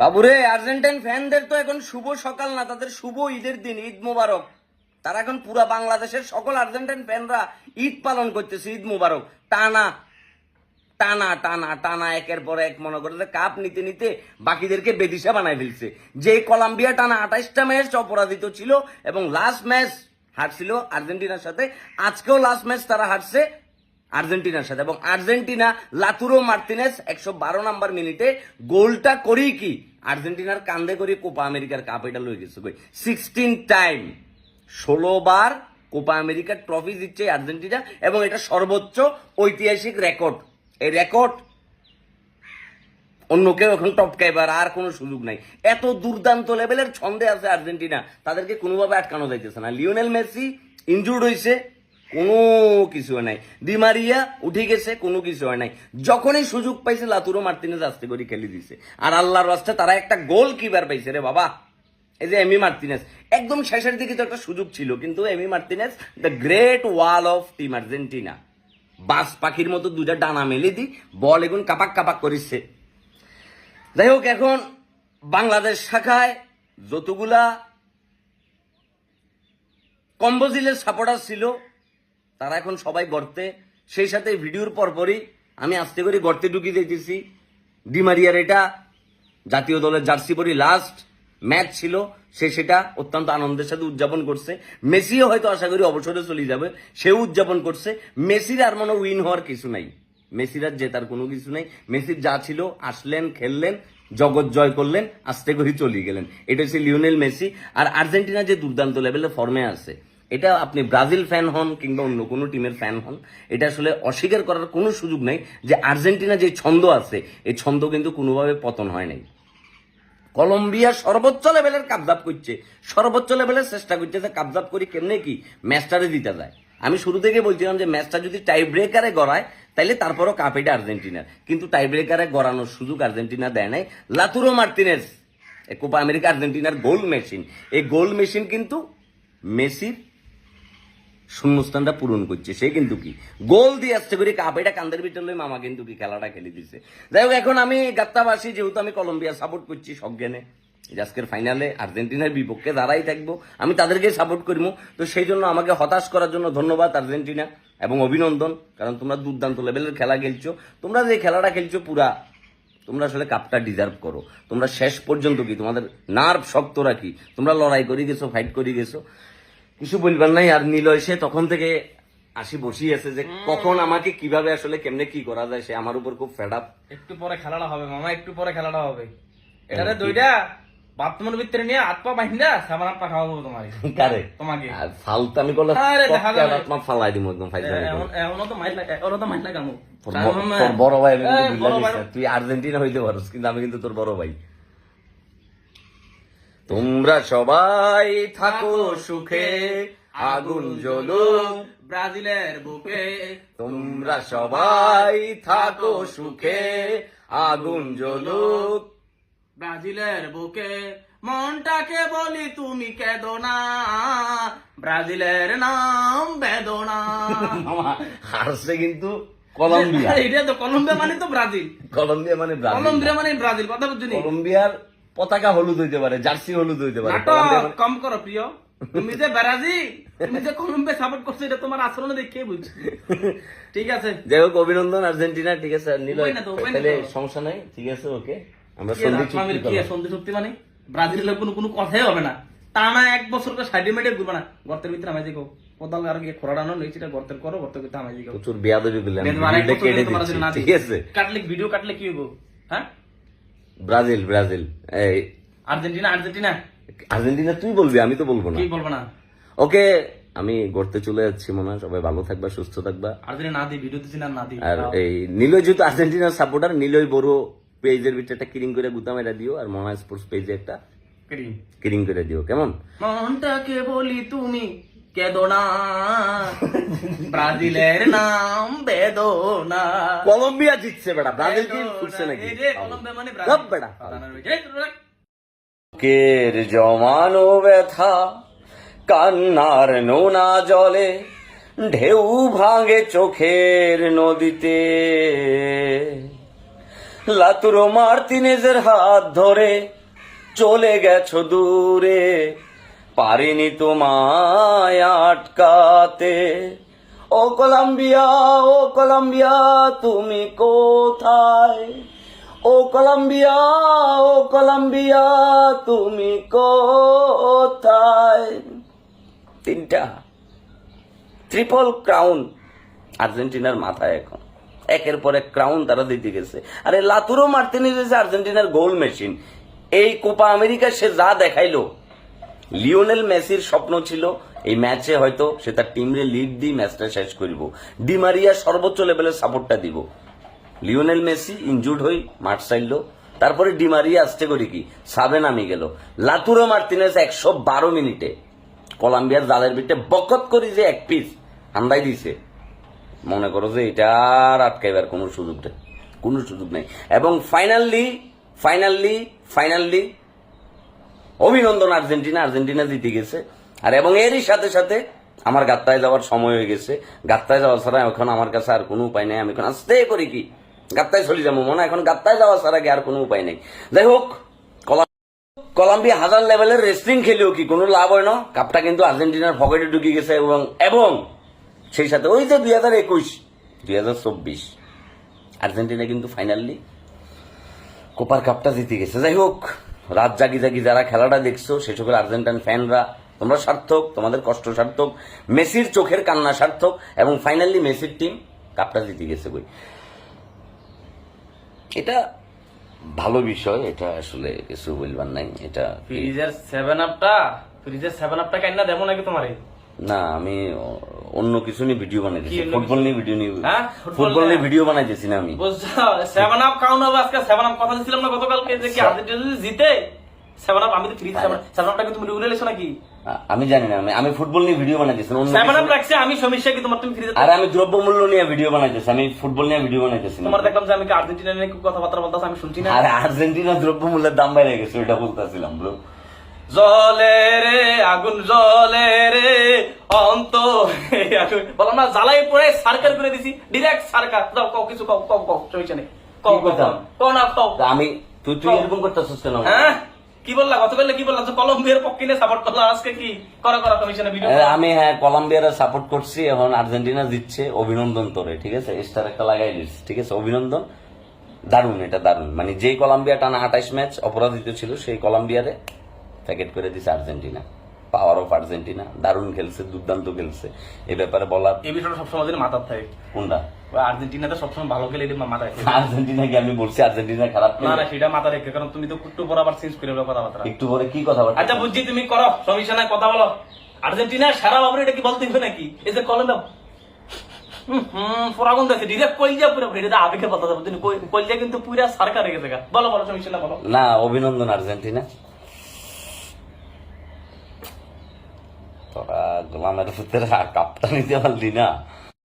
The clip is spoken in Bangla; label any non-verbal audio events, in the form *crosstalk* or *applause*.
বাবুরে, আর্জেন্টাইন ফ্যানদের তো এখন শুভ সকাল না, তাদের শুভ ঈদের দিন, ঈদ মোবারক। তারা এখন পুরা বাংলাদেশের সকল আর্জেন্টাইন ফ্যানরা ঈদ পালন করতেছে, ঈদ মোবারক। টানা টানা টানা টানা, একের পর এক মনে করে কাপ নিতে নিতে বাকিদেরকে বেদিশা বানায় ফেলছে। যে কলম্বিয়া টানা আঠাইশটা ম্যাচ অপরাজিত ছিল এবং লাস্ট ম্যাচ হারছিল আর্জেন্টিনার সাথে, আজকেও লাস্ট ম্যাচ তারা হারছে। আর্জেন্টিনার সাথে। এবং আর্জেন্টিনা লাতুরো মার্তিনেস একশো বারো নাম্বার মিনিটে গোলটা করেই কি? আর্জেন্টিনার কান্দে করে কোপা আমেরিকার কাপ এটা লয়ে গেছে কই? সিক্সটিন টাইম ষোলো বার কোপা আমেরিকার ট্রফি দিচ্ছে আর্জেন্টিনা এবং এটা সর্বোচ্চ ঐতিহাসিক রেকর্ড এই রেকর্ড অন্য কেউ এখন টপকাইবার আর কোনো সুযোগ নাই। এত দুর্দান্ত লেভেলের ছন্দে আছে আর্জেন্টিনা। তাদেরকে কোনোভাবে আটকানো যাইতেছে না। লিওনেল মেসি ইনজুর্ড হয়েছে কোনো কিছু হয় নাই। ডিমারিয়া উঠে গেছে, কোনো কিছু হয় নাই। যখনই সুযোগ পাইছে, লাতুরো মার্তিনেজ আস্তে করে খেলে দিছে। আর আল্লাহর রাস্তে তারা একটা গোল কিপার পাইছে রে বাবা। এই যে এমি মার্তিনেস একদম শেষের দিকে তো একটা সুযোগ ছিল, কিন্তু Emi Martinez the great wall of team Argentina বাস পাখির মতো দুটা ডানা মেলে দি, বল এখন কাপাক কাপাক করিছে। যাই হোক, এখন বাংলাদেশ শাখায় যতগুলা কম্বোজিলের সাপোর্টার ছিল তারা এখন সবাই গর্তে সেই সাথে ভিডিওর পরপরই আমি আস্তে করে গর্তে ঢুকিয়ে দিতেছি ডিমারিয়ার এটা জাতীয় দলের জার্সি পরি লাস্ট ম্যাচ ছিল, সে সেটা অত্যন্ত আনন্দের সাথে উদযাপন করছে। মেসিও হয়তো আশা করি অবসরে চলে যাবে, সেও উদযাপন করছে। মেসির আর মনে উইন হওয়ার কিছু নাই। মেসির আর জেতার কোনো কিছু নাই। মেসির যা ছিল, আসলেন, খেললেন, জগৎ জয় করলেন, আস্তে করে চলে গেলেন। এটা হচ্ছে লিওনেল মেসি। আর আর্জেন্টিনা যে দুর্দান্ত লেভেলে ফর্মে আছে এটা আপনি ব্রাজিল ফ্যান হন কিংবা অন্য কোনো টিমের ফ্যান হন, এটা আসলে অস্বীকার করার কোনো সুযোগ নাই যে আর্জেন্টিনা যে ছন্দ আছে, এই ছন্দ কিন্তু কোনোভাবে পতন হয় নাই। কলম্বিয়া সর্বোচ্চ লেভেলের কাবজাব করছে। সর্বোচ্চ লেভেলের চেষ্টা করছে যে কাবজাব করি কেমনে কি ম্যাচটারে দিতে যায়। আমি শুরু থেকে বলছিলাম যে ম্যাচটা যদি টাই ব্রেকারে গড়ায়, তাইলে তারপরও কাপ এটা আর্জেন্টিনার। কিন্তু টাই ব্রেকারে গড়ানোর সুযোগ আর্জেন্টিনা দেয় নাই। লাতুরো মার্টিনেস, এই কোপা আমেরিকা আর্জেন্টিনার গোল মেশিন এই গোল মেশিন কিন্তু মেসির শূন্যস্থানটা পূরণ করছে। সে কিন্তু কি? গোল দিয়ে আসছে করে কাপ। এটা কান্দের ভিতরে মামা কিন্তু কি খেলাটা খেলে দিছে। যাই হোক, এখন আমি গাত্তাবাসী, যেহেতু আমি কলম্বিয়া সাপোর্ট করছি সজ্ঞানে। যে আজকের ফাইনালে আর্জেন্টিনার বিপক্ষে দাঁড়াই থাকব। আমি তাদেরকে সাপোর্ট করব তো সেই জন্য আমাকে হতাশ করার জন্য ধন্যবাদ আর্জেন্টিনা এবং অভিনন্দন। কারণ তোমরা দুর্দান্ত লেভেলের খেলা খেলছো। তোমরা যে খেলাটা খেলছো পুরা, তোমরা আসলে কাপটা ডিজার্ভ করো। তোমরা শেষ পর্যন্ত কি? তোমাদের নার্ভ শক্ত রাখি। তোমরা লড়াই করে গেছো ফাইট করে গেছো। কিছু বলবার নাই আর নিলয় সে তখন থেকে আসি বসি আছে যে কখন আমাকে কীভাবে আসলে কেমনে কি করা যায় সে আমার উপর খুব ফেড আপ একটু পরে খেলাটা হবে মামা একটু পরে খেলাটা হবে। এটারে দুইটা বাথরুমের ভিতরে নিয়ে হাত পা বাহিন্দা সাবান হাত পা খাওয়াবো তোমার। কারে? তোমাকে। আর ফালতু আমি করলে ফালাই দিব একদম ফাইল এমন তো মাইল এমনও তো মাইল লাগামো বড় ভাই। তুই আর্জেন্টিনা হইতে পারস কিন্তু আমি কিন্তু তোর বড় ভাই। তোমরা সবাই থাকো সুখে আগুন জ্বলুক ব্রাজিলের বুকে। তোমরা সবাই থাকো সুখে আগুন জ্বলুক ব্রাজিলের বুকে। মনটাকে বলি তুমি কেদো না ব্রাজিলের নাম বেদনা। হারছে কিন্তু কলম্বিয়া। *laughs* এটা তো কলম্বিয়া মানে তো ব্রাজিল। কলম্বিয়া মানে ব্রাজিল। কলম্বিয়া মানে ব্রাজিল কথা বুঝছি কলম্বিয়ার পতাকা হলুদ হইতে পারে জার্সি হলুদ হইতে পারে। কম করো প্রিয়। তুমি যে ব্রাজিল তুমি যে কলম্বিয়া সাপোর্ট করছ এটা তোমার আচরণে দেখে বুঝছি ঠিক আছে? যাই হোক অভিনন্দন আর্জেন্টিনা ঠিক আছে নিল তাহলে সমস্যা নাই ঠিক আছে ওকে। আমরা সন্ধি চুক্তি কি সন্ধি চুক্তি মানে? ব্রাজিলের কোনো কোনো কথাই হবে না। টানা এক বছর করে সাইডে মেডে ঘুরবে না। গর্তের ভিতরে আমায় দেখো। কোদাল আর গিয়ে খোরাডানো নেই গর্তের করো গর্তের ভিতরে আমায় দেখো। প্রচুর বেয়াদবি ঠিক আছে। কাটলে ভিডিও কাটলে কি হইব? হ্যাঁ? Brazil Brazil. এই আর্জেন্টিনা আর্জেন্টিনা। আর্জেন্টিনা তুই বলবি আমি তো বলব না। কি বলব না? ওকে আমি গড়তে চলে যাচ্ছি মনে হয় সবাই ভালো থাকবা সুস্থ থাকবা। আর্জেন্টিনা না দিই ভিডিও দিচ্ছি না না দিই আর এই নিলয় যেহেতু আর্জেন্টিনার সাপোর্টার নিলয় বড় পেজের ভিতরে একটা কিরিং করে গুতাম এটা দিও আর মনা স্পোর্টস পেজে একটা করি। কিরিং করে দিও কেমন? মনটাকে বলি তুমি কেদো না ব্রাজিলের নাম বেদনা কলম্বিয়া জিতছে বেটা ব্রাজিল কি নাকি কলম্বিয়া মানে ব্রাজিল বেটা জমানো ব্যথা কান্নার নোনা জলে ঢেউ ভাঙে চোখের নদীতে লাতুরো মার্তিনেজের হাত ধরে চলে গেছো দূরে পারিনি তোমায় আটকাতে। ও কলাম্বিয়া ও কলাম্বিয়া, তুমি কোথায়? ও কলাম্বিয়া ও কলাম্বিয়া, তুমি কোথায়? তিনটা। ট্রিপল ক্রাউন আর্জেন্টিনার মাথায় এখন। একের পর এক ক্রাউন তারা দিতে গেছে। আরে লাতুরো মার্তিনিজ হচ্ছে আর্জেন্টিনার গোল মেশিন এই কোপা আমেরিকা সে যা দেখাইলো লিওনেল মেসির স্বপ্ন ছিল এই ম্যাচে হয়তো সে তার টিমরে লিড দিয়ে ম্যাচটা শেষ করিব। ডিমারিয়া সর্বোচ্চ লেভেলের সাপোর্টটা দিব। লিওনেল মেসি ইনজুর্ড হই, মাঠ চাইল তারপরে ডিমারিয়া আসতে করি কি? সাবে নামি গেল। লাতুরো মার্তিনেস একশো বারো মিনিটে। কলাম্বিয়ার জালের বিটে বকত করি যে এক পিস হান্দাই দিছে। মনে করো যে এটা আর আটকাইবার কোনো সুযোগ নেই কোনো সুযোগ নেই। এবং ফাইনালি ফাইনালি ফাইনালি অভিনন্দন আর্জেন্টিনা আর্জেন্টিনা জিতে গেছে। আর এবং এরই সাথে সাথে আমার গাত্তায় যাওয়ার সময় হয়ে গেছে। গাত্তায় যাওয়া ছাড়া এখন আমার কাছে আর কোনো উপায় নেই। আমি এখন আস্তে করি কি? গাত্তায় চলে যাব মনে এখন গাত্তায় যাওয়া ছাড়া কি আর কোনো উপায় নেই। যাই হোক কলা- কলম্বিয়া হাজার লেভেলের রেসলিং খেলেও কি কোনো লাভ হয় না? কাপটা কিন্তু আর্জেন্টিনার পকেটে ঢুকে গেছে এবং এবং সেই সাথে ওই যে দুই হাজার একুশ, দুই হাজার চব্বিশ, আর্জেন্টিনা কিন্তু ফাইনালি কোপার কাপটা জিতে গেছে। যাই হোক রাত জাগি জাগি যারা খেলাটা দেখছ, সে সকল আর্জেন্টাইন ফ্যানরা, তোমরা সার্থক, তোমাদের কষ্ট সার্থক, মেসির চোখের কান্না সার্থক, এবং ফাইনালি মেসির টিম কাপটা জিতে গেছে বই। এটা ভালো বিষয়, এটা আসলে কিছু বলবার নাই, এটা ফ্রিজের সেভেন আপটা ফ্রিজের সেভেন আপটা কেন দেবো নাকি তোমারে? না আমি অন্য কিছু নিয়ে ভিডিও বানাইতেছি। ফুটবল নিয়ে ভিডিও নিয়ে হ্যাঁ? ফুটবল নিয়ে? ভিডিও বানাইতেছি না আমি। সেভেন আপ কাউন্ট হবে আজকে। সেভেন আপ কথা দিছিলাম না গতকালকে যে কি আর্জেন্টিনা যদি জিতে সেভেন আপ আমি তো ফ্রিজ সেভেন সেভেন আপটা কি তুমি উড়ে লেছো নাকি? আমি জানি না। আমি আমি ফুটবল নিয়ে ভিডিও বানাইতেছি অন্য সেভেন আপ রাখছে আমি সমস্যা কি তোমার তুমি ফ্রিজে আরে আমি দ্রব্যমূল্য নিয়ে ভিডিও বানাইতেছি আমি ফুটবল নিয়ে ভিডিও বানাইতেছি না। তোমার দেখলাম যে আমি আর্জেন্টিনা নিয়ে কথাবার্তা বলতাম আমি শুনছি না। আরে আর্জেন্টিনা দ্রব্যমূল্যের দাম বাইরে গেছে ওইটা বলতেছিলাম ব্রো জলে রে আগুন জলে রে। অন্ত বললাম না জ্বালাই সার্কার করে দিছি ডিরেক্ট সার্কার দাও কও কিছু কও কও কও সমস্যা নেই। কও কও না কও। আমি তুই তুই এরকম করতেছিস কেন? হ্যাঁ? কি বললা গতকাল কি বললা? কলম্বিয়ার পক্ষে সাপোর্ট করলা আজকে কি? করা করা কমিশনে ভিডিও আমি হ্যাঁ কলম্বিয়ার সাপোর্ট করছি এখন আর্জেন্টিনা জিতছে অভিনন্দন তোরে ঠিক আছে? স্টার একটা লাগাই দিস ঠিক আছে? অভিনন্দন। দারুণ এটা দারুণ। মানে যেই কলম্বিয়া টানা আঠাইশ ম্যাচ অপরাজিত ছিল সেই কলম্বিয়ারে প্যাকেট করে দিছে আর্জেন্টিনা। Power of Argentina. দারুণ খেলছে দুর্দান্ত খেলছে। এ ব্যাপারে এই বিষয়টা সবসময় যেন মাথার থাকে। কোনটা? ওই আর্জেন্টিনাতে সবসময় ভালো খেলে এটা মাথায়। আর্জেন্টিনা কি আমি বলছি আর্জেন্টিনা খারাপ না না সেটা মাথা রেখে কারণ তুমি তো একটু পর আবার চেঞ্জ করে কথাবার্তা। একটু পরে কি? আচ্ছা বুঝছি তুমি করো সমস্যা নাই কথা বলো। আর্জেন্টিনা সারা বাবরে এটা কি বলতে হবে নাকি? এই যে ফরাগুন পুরো এটা আবেগে কথা যাবে কিন্তু পুরা সরকার রেখে বলো বলো সমস্যা না বলো। না অভিনন্দন আর্জেন্টিনা। তোরা গোলামের ভিতরে কাপটা নিতে পারলি না